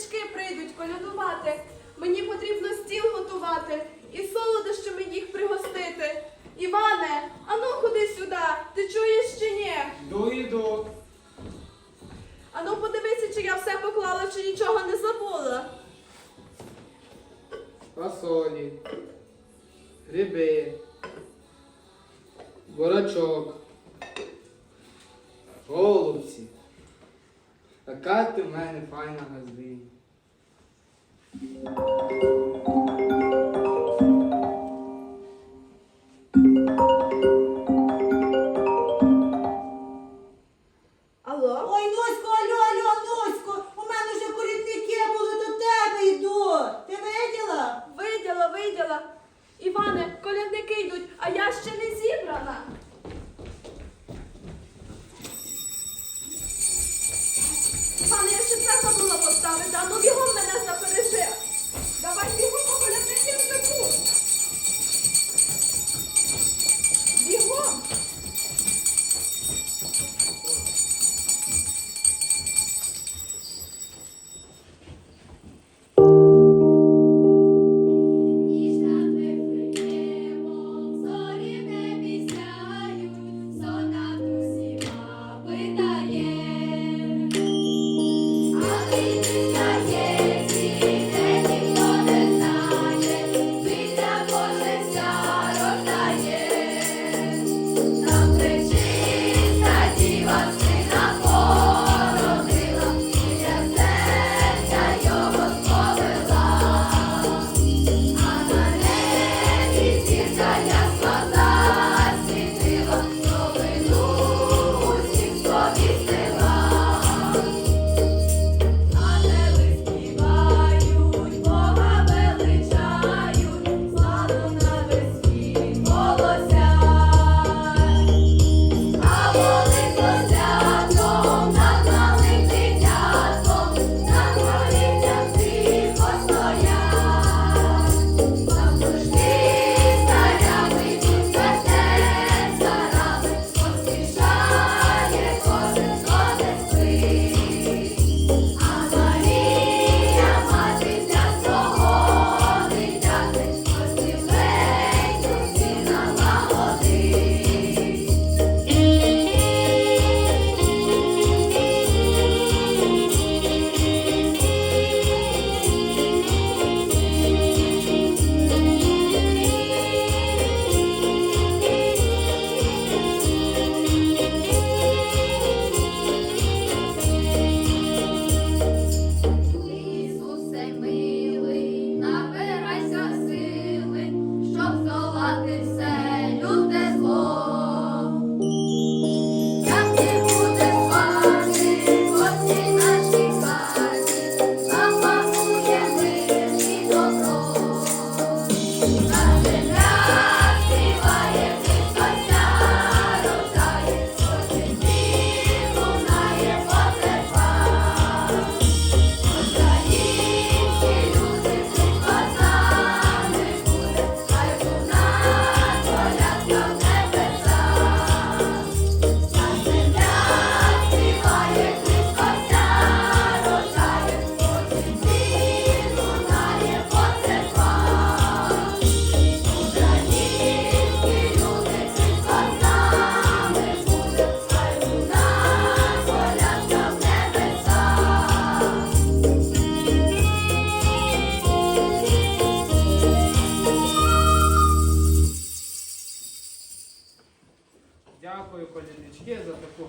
діточки прийдуть колядувати. Мені потрібно стіл готувати і солодощами їх пригостити. Іване, ану ходи сюди, ти чуєш чи ні? Йду, йду. Ану подивися, чи я все поклала, чи нічого не забула. Фасолі, гриби, бурачок, голубці. Така ти в мене файна газдиня.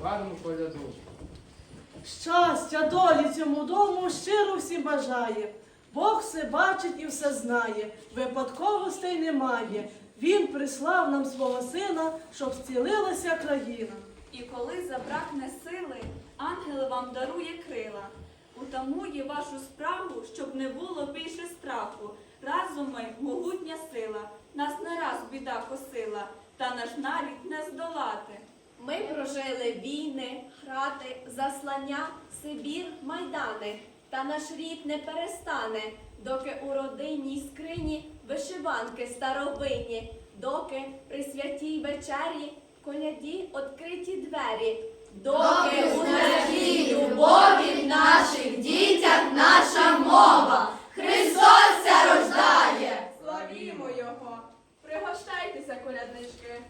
Гарну коляду. Щастя, долі цьому дому щиро всім бажає. Бог все бачить і все знає, випадковостей немає. Він прислав нам свого сина, щоб зцілилася країна. І коли забракне сили, ангел вам дарує крила, утамує вашу справу, щоб не було більше страху. Разом ми могутня сила, нас не раз біда косила, та наш нарід не здолати. Ми прожили війни, храти, заслання, Сибір, майдани, та наш рід не перестане, доки у родинній скрині вишиванки старовинні, доки при святій вечері коляді откриті двері, доки у нашій любові в наших дітях наша мова. Христос рождає! Славімо Його! Пригощайтеся, коляднички!